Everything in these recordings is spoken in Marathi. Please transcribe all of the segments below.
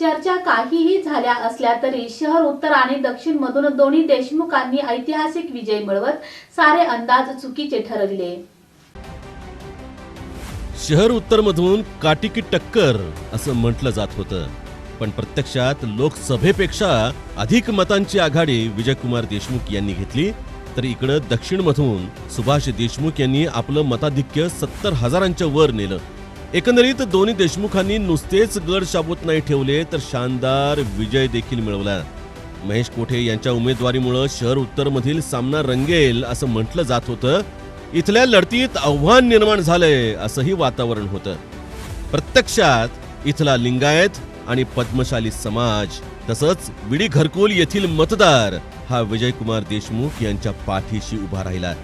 चर्चा काहीही झाल्या असल्या तरी शहर उत्तर आणि दक्षिण मधून दोन्ही देशमुखांनी ऐतिहासिक विजय मिळवत सारे अंदाज चुकीचे ठरविले. शहर उत्तर मधून काटिकी टक्कर असं म्हटलं जात होतं. पण प्रत्यक्षात लोकसभेपेक्षा अधिक मतांची आघाडी विजयकुमार देशमुख यांनी घेतली. तर इकडं दक्षिणमधून सुभाष देशमुख यांनी आपलं मताधिक्य सत्तर हजारांच्या वर नेलं. एकंदरीत दोन्ही देशमुखांनी नुसतेच गड शाबूत नाही ठेवले तर शानदार विजय देखील मिळवला. महेश कोठे यांच्या उमेदवारीमुळं शहर उत्तरमधील सामना रंगेल असं म्हटलं जात होतं. इथल्या लढतीत आव्हान निर्माण झालंय असंही वातावरण होतं. प्रत्यक्षात इथला लिंगायत आणि पद्मशाली समाज तसंच विडी घरकुल येथील मतदार हा विजयकुमार देशमुख यांच्या पाठीशी उभा राहिला.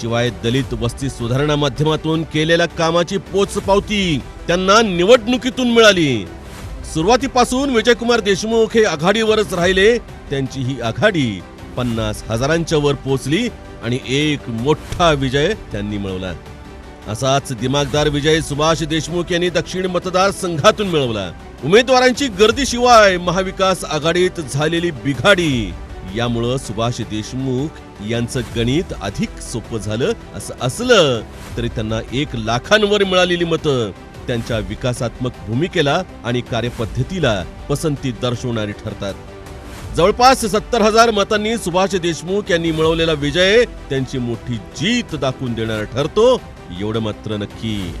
शिवाय दलित वस्ती सुधारणा माध्यमातून केलेल्या कामाची पोचपावती त्यांना निवडणुकीतून मिळाली. सुरुवातीपासून विजयकुमार देशमुख हे आघाडीवरच राहिले. त्यांची ही आघाडी पन्नास हजारांच्या वर पोचली आणि एक मोठा विजय त्यांनी मिळवला. असाच दिमागदार विजय सुभाष देशमुख यांनी दक्षिण मतदारसंघातून मिळवला. उमेदवारांची गर्दीशिवाय महाविकास आघाडीत झालेली बिघाडी यामुळं सुभाष देशमुख यांचं गणित अधिक सोपं झालं असं असलं तरी त्यांना एक लाखांवर मिळालेली मतं. त्यांच्या विकासात्मक भूमिकेला आणि कार्यपद्धतीला पसंती दर्शवणारी ठरतात. जवळपास सत्तर हजार मतांनी सुभाष देशमुख यांनी मिळवलेला विजय त्यांची मोठी जीत दाखवून देणारा ठरतो एवढं मात्र नक्की.